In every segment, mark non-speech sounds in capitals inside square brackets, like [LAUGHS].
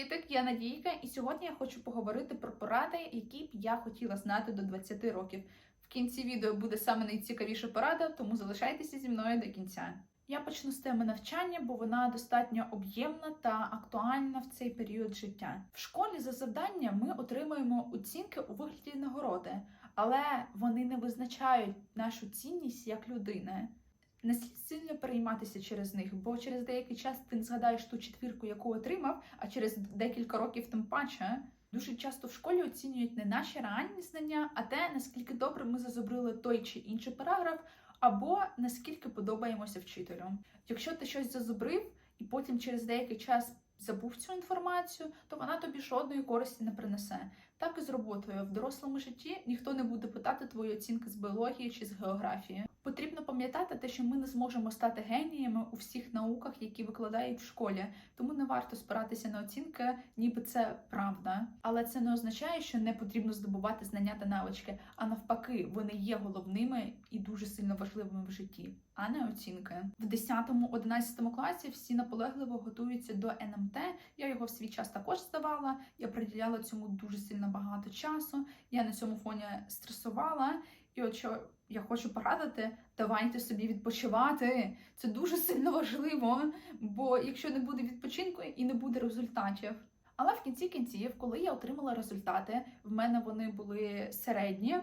Привітик, я Надійка, і сьогодні я хочу поговорити про поради, які б я хотіла знати до 20 років. В кінці відео буде саме найцікавіша порада, тому залишайтеся зі мною до кінця. Я почну з теми навчання, бо вона достатньо об'ємна та актуальна в цей період життя. В школі за завдання ми отримуємо оцінки у вигляді нагороди, але вони не визначають нашу цінність як людини. Не сильно перейматися через них, бо через деякий час ти не згадаєш ту четвірку, яку отримав, а через декілька років тим паче. Дуже часто в школі оцінюють не наші реальні знання, а те, наскільки добре ми зазубрили той чи інший параграф, або наскільки подобаємося вчителю. Якщо ти щось зазубрив і потім через деякий час забув цю інформацію, то вона тобі жодної користі не принесе. Так і з роботою в дорослому житті ніхто не буде питати твої оцінки з біології чи з географії. Потрібно пам'ятати те, що ми не зможемо стати геніями у всіх науках, які викладають в школі, тому не варто спиратися на оцінки, ніби це правда. Але це не означає, що не потрібно здобувати знання та навички, а навпаки, вони є головними і дуже сильно важливими в житті, а не оцінки. В 10-11 класі всі наполегливо готуються до НМТ. Я його в свій час також здавала. Я приділяла цьому дуже сильно багато часу. Я на цьому фоні стресувала. І от що я хочу порадити, давайте собі відпочивати. Це дуже сильно важливо, бо якщо не буде відпочинку і не буде результатів. Але в кінці кінців, коли я отримала результати, в мене вони були середні,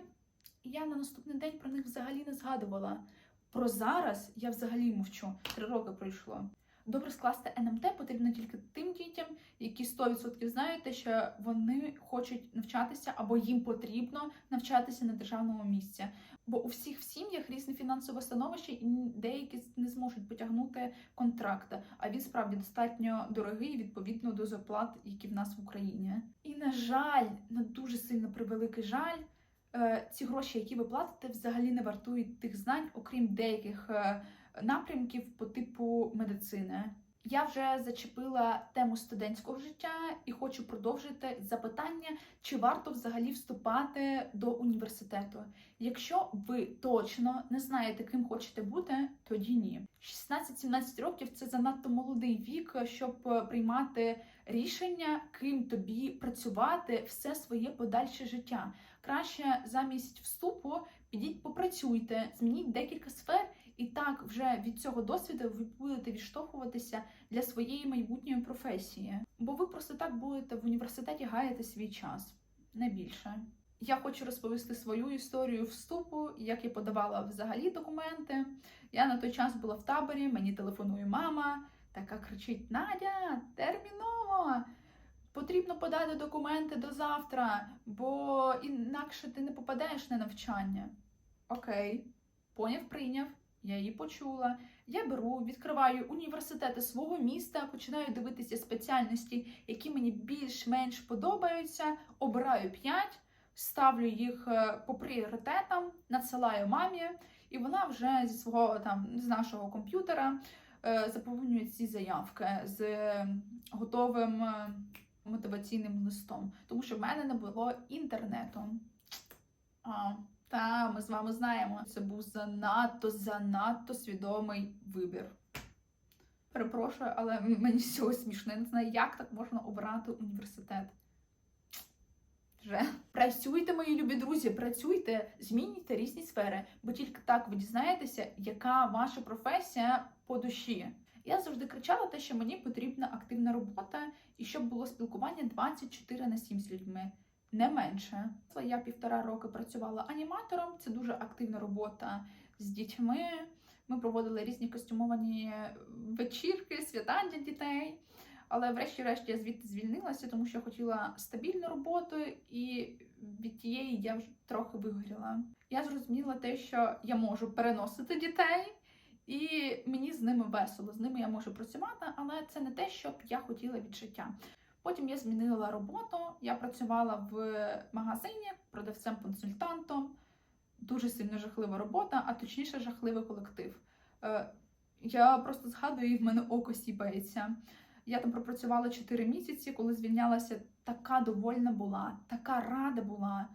і я на наступний день про них взагалі не згадувала. Про зараз я взагалі мовчу. Три роки пройшло. Добре скласти НМТ потрібно тільки тим дітям, які 100% знають, що вони хочуть навчатися або їм потрібно навчатися на державному місці. Бо у всіх в сім'ях різне фінансове становище, і деякі не зможуть потягнути контракт. А він справді достатньо дорогий відповідно до зарплат, які в нас в Україні. І на жаль, на дуже сильно превеликий жаль. е, Ці гроші, які ви платите, взагалі не вартують тих знань, окрім деяких е, напрямків по типу медицини. Я вже зачепила тему студентського життя і хочу продовжити запитання, чи варто взагалі вступати до університету. Якщо ви точно не знаєте, ким хочете бути, тоді ні. 16-17 років це занадто молодий вік, щоб приймати рішення, ким тобі працювати все своє подальше життя. Краще замість вступу підіть попрацюйте, змініть декілька сфер. І так, вже від цього досвіду ви будете відштовхуватися для своєї майбутньої професії. Бо ви просто так будете в університеті гаяти свій час, не більше. Я хочу розповісти свою історію вступу, як я подавала взагалі документи. Я на той час була в таборі, мені телефонує мама, така кричить: Надя, терміново! Потрібно подати документи до завтра, бо інакше ти не попадеш на навчання. Окей, поняв, прийняв. Я її почула. Я беру, відкриваю університети свого міста, починаю дивитися спеціальності, які мені більш-менш подобаються. Обираю 5, ставлю їх е, по пріоритетам, надсилаю мамі, і вона вже зі свого там з нашого комп'ютера е, заповнює ці заявки з готовим е, мотиваційним листом, тому що в мене не було інтернету. А, та ми з вами знаємо, це був занадто, занадто свідомий вибір. Перепрошую, але мені з цього смішно. Я не знаю, як так можна обрати університет. Вже працюйте, мої любі друзі, працюйте, змінюйте різні сфери, бо тільки так ви дізнаєтеся, яка ваша професія по душі. Я завжди кричала те, що мені потрібна активна робота і щоб було спілкування 24 на 7 з людьми не менше. Я півтора роки працювала аніматором. Це дуже активна робота з дітьми. Ми проводили різні костюмовані вечірки, свята для дітей. Але врешті-решт я звідти звільнилася, тому що хотіла стабільну роботу, і від тієї я вже трохи вигоріла. Я зрозуміла те, що я можу переносити дітей, і мені з ними весело. З ними я можу працювати, але це не те, що б я хотіла від життя. Потім я змінила роботу. Я працювала в магазині продавцем-консультантом. Дуже сильно жахлива робота, а точніше, жахливий колектив. Е, Я просто згадую, і в мене око сіпається. Я там пропрацювала 4 місяці, коли звільнялася, така довольна була, така рада була,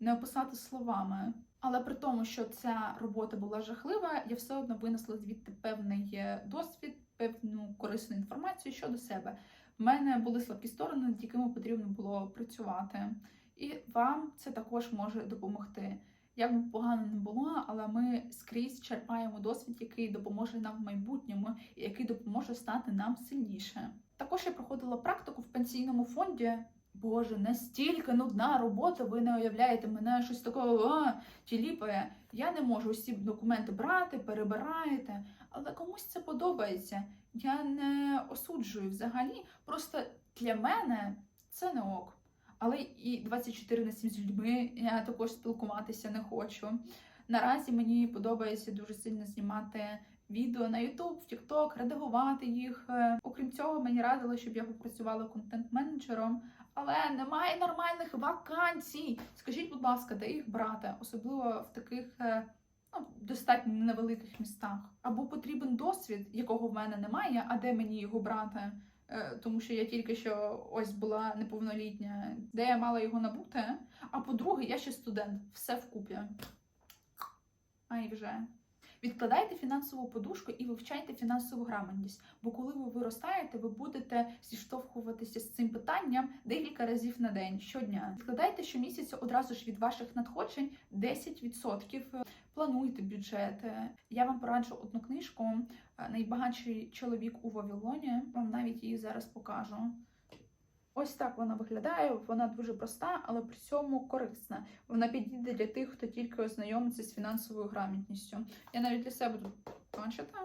не описати словами. Але при тому, що ця робота була жахлива, я все одно винесла звідти певний е, досвід, певну корисну інформацію щодо себе. В мене були слабкі сторони, над якими потрібно було працювати. І вам це також може допомогти. Як би погано не було, але ми скрізь черпаємо досвід, який допоможе нам в майбутньому і який допоможе стати нам сильніше. Також я проходила практику в пенсійному фонді. Боже, настільки нудна робота, ви не уявляєте мене щось такого тіліпає. Я не можу всі документи брати, перебираєте, але комусь це подобається. Я не осуджую взагалі. Просто для мене це не ок. Але і 24 на 7 з людьми я також спілкуватися не хочу. Наразі мені подобається дуже сильно знімати відео на YouTube, в TikTok, редагувати їх. Е, Окрім цього, мені радили, щоб я попрацювала контент-менеджером, але немає нормальних вакансій. Скажіть, будь ласка, де їх брати, особливо в таких е, ну, достатньо невеликих містах. Або потрібен досвід, якого в мене немає, а де мені його брати? Е, Тому що я тільки що ось була неповнолітня, де я мала його набути. А по-друге, я ще студент, все вкупі. Ай вже. Відкладайте фінансову подушку і вивчайте фінансову грамотність. Бо коли ви виростаєте, ви будете зіштовхуватися з цим питанням декілька разів на день щодня. Відкладайте щомісяця одразу ж від ваших надходжень 10%. Плануйте бюджети. Я вам пораджу одну книжку Найбагатший чоловік у Вавилоні. Вам навіть її зараз покажу. Ось так вона виглядає. Вона дуже проста, але при цьому корисна. Вона підійде для тих, хто тільки ознайомиться з фінансовою грамотністю. Я навіть для себе тут бачите,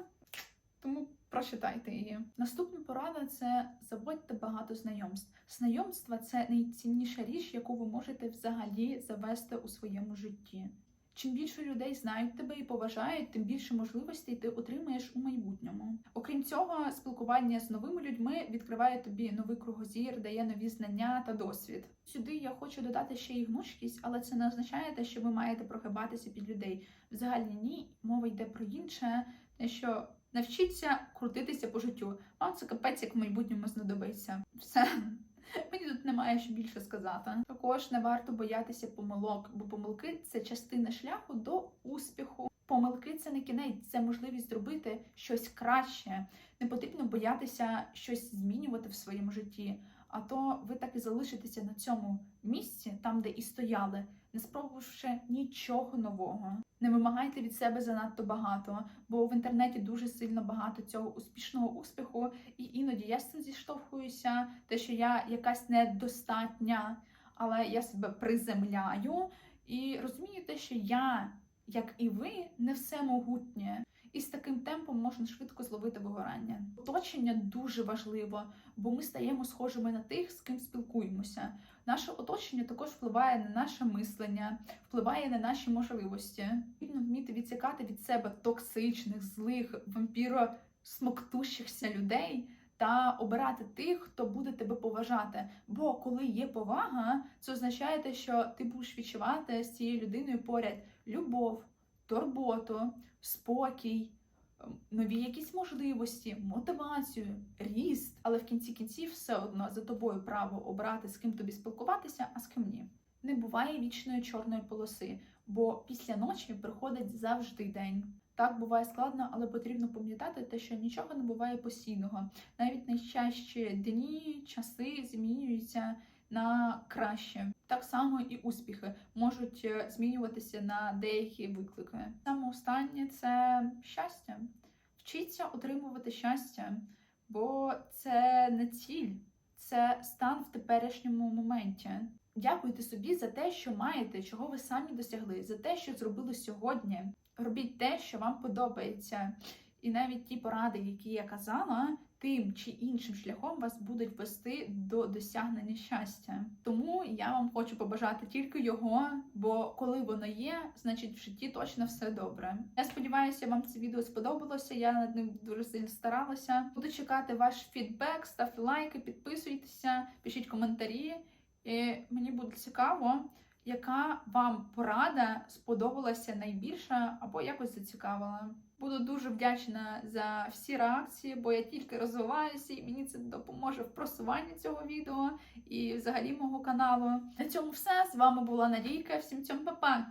тому прочитайте її. Наступна порада це заводьте багато знайомств. Знайомства це найцінніша річ, яку ви можете взагалі завести у своєму житті. Чим більше людей знають тебе і поважають, тим більше можливостей ти отримаєш у майбутньому. Окрім цього, спілкування з новими людьми відкриває тобі новий кругозір, дає нові знання та досвід. Сюди я хочу додати ще й гнучкість, але це не означає те, що ви маєте прогибатися під людей. Взагалі ні, мова йде про інше, те, що навчіться крутитися по життю. Вам це капець, як в майбутньому знадобиться. Все. [LAUGHS] Мені тут немає що більше сказати. Також не варто боятися помилок, бо помилки це частина шляху до успіху. Помилки це не кінець, це можливість зробити щось краще. Не потрібно боятися щось змінювати в своєму житті. А то ви так і залишитеся на цьому місці, там де і стояли, не спробувавши нічого нового. Не вимагайте від себе занадто багато, бо в інтернеті дуже сильно багато цього успішного успіху, і іноді я з цим зіштовхуюся, те, що я якась недостатня, але я себе приземляю і розумію те, що я, як і ви, не все могутнє. І з таким темпом можна швидко зловити вигорання. Оточення дуже важливо, бо ми стаємо схожими на тих, з ким спілкуємося. Наше оточення також впливає на наше мислення, впливає на наші можливості. Потрібно вміти відсікати від себе токсичних, злих, вампіро-смоктущихся людей. Та обирати тих, хто буде тебе поважати. Бо коли є повага, це означає, що ти будеш відчувати з цією людиною поряд любов, турботу, спокій, нові якісь можливості, мотивацію, ріст. Але в кінці кінців все одно за тобою право обрати, з ким тобі спілкуватися, а з ким ні. Не буває вічної чорної полоси, бо після ночі приходить завжди день. Так буває складно, але потрібно пам'ятати те, що нічого не буває постійного. Навіть найчастіші дні, часи змінюються на краще. Так само і успіхи можуть е, змінюватися на деякі виклики. Саме останнє це щастя. Вчіться отримувати щастя, бо це не ціль, це стан в теперішньому моменті. Дякуйте собі за те, що маєте, чого ви самі досягли, за те, що зробили сьогодні. Робіть те, що вам подобається. І навіть ті поради, які я казала, тим чи іншим шляхом вас будуть вести до досягнення щастя. Тому я вам хочу побажати тільки його, бо коли воно є, значить в житті точно все добре. Я сподіваюся, вам це відео сподобалося. Я над ним дуже сильно старалася. Буду чекати ваш фідбек, ставте лайки, підписуйтеся, пишіть коментарі. І мені буде цікаво, яка вам порада сподобалася найбільше або якось зацікавила. Буду дуже вдячна за всі реакції, бо я тільки розвиваюся, і мені це допоможе в просуванні цього відео і взагалі мого каналу. На цьому все з вами була Надійка. Всім цьому па-па!